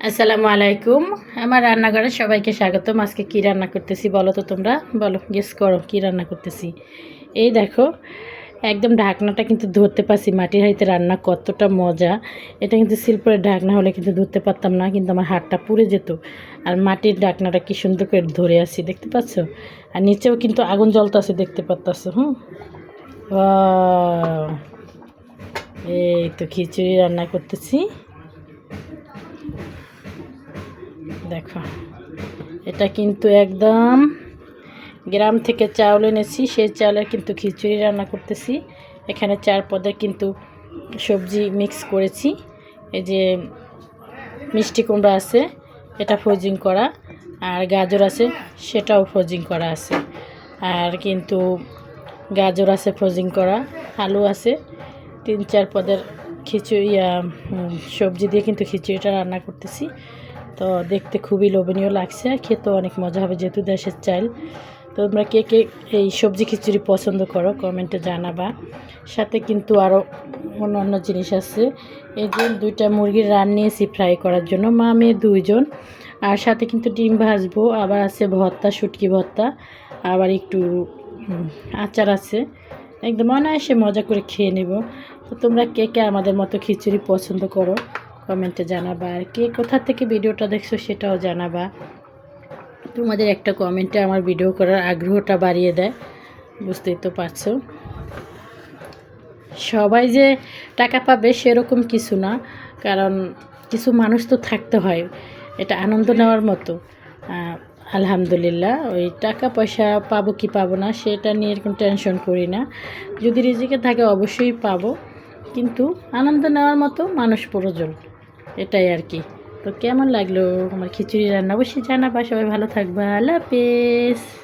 আসসালামু আলাইকুম। আমার রান্নাঘরে সবাইকে স্বাগতম। আজকে কী রান্না করতেছি বলো তো তোমরা? বলো গেস করো, কী রান্না করতেছি? এই দেখো, একদম ঢাকনাটা কিন্তু ধরতে পারছি, মাটির হাঁড়িতে রান্না কতটা মজা। এটা কিন্তু শিল্পের ঢাকনা হলে কিন্তু ধরতে পারতাম না, কিন্তু আমার হাতটা পুড়ে যেত। আর মাটির ঢাকনাটা কি সুন্দর করে ধরে আছি, দেখতে পাচ্ছ? আর নিচেও কিন্তু আগুন জ্বলতেছে দেখতে পাচ্ছ হুম! এই তো খিচুড়ি রান্না করতেছি। দেখো। এটা কিন্তু একদম গ্রাম থেকে চাউল এনেছি, সেই চাউলের কিন্তু খিচুড়ি রান্না করতেছি। এখানে চার পদের কিন্তু সবজি মিক্স করেছি। এই যে মিষ্টি কুমড়া আছে, এটা ফ্রোজিং করা। আর গাজর আছে, সেটাও ফ্রোজিং করা আছে। আর কিন্তু গাজর আছে ফ্রোজিং করা, আলু আছে। তিন চার পদের খিচুড়ি সবজি দিয়ে কিন্তু খিচুড়িটা রান্না করতেছি। তো দেখতে খুবই লোভনীয় লাগছে খেতেও অনেক মজা হবে যেহেতু দেশের চাল। তো তোমরা কে কে এই সবজি খিচুড়ি পছন্দ করো কমেন্টে জানাবা। সাথে কিন্তু আরও অন্য অন্য জিনিস আছে। এই যে দুইটা মুরগির রান নিয়েছি ফ্রাই করার জন্য, মা মেয়ে দুইজন। আর সাথে কিন্তু ডিম ভাজবো, আবার আছে ভর্তা, শুটকি ভর্তা, আবার একটু আচার আছে। একদম অনায়াসে মজা করে খেয়ে নেব। তো তোমরা কে কে আমাদের মতো খিচুড়ি পছন্দ করো কমেন্টে জানাবা। আর কে কোথা থেকে ভিডিওটা দেখছ সেটাও জানাবা। তোমাদের একটা কমেন্টে আমার ভিডিও করার আগ্রহটা বাড়িয়ে দেয়। বুঝতেই তো পারছ। সবাই যে টাকা পাবে সেরকম কিছু না, কারণ কিছু মানুষ তো থাকতে হয়, এটা আনন্দ নেওয়ার মতো। আলহামদুলিল্লাহ, ওই টাকা পয়সা পাবো কি পাবো না সেটা নিয়ে এরকম টেনশন করি না। যদি রিজিকে থাকে অবশ্যই পাবো, কিন্তু আনন্দ নেওয়ার মতো মানুষ প্রয়োজন। এটাই আর কি। তো কেমন লাগল? আমার খিচুড়ি রান্না অবশ্যই জানাবা। সবাই ভালো থাকবা। আল্লাহ হাফেজ।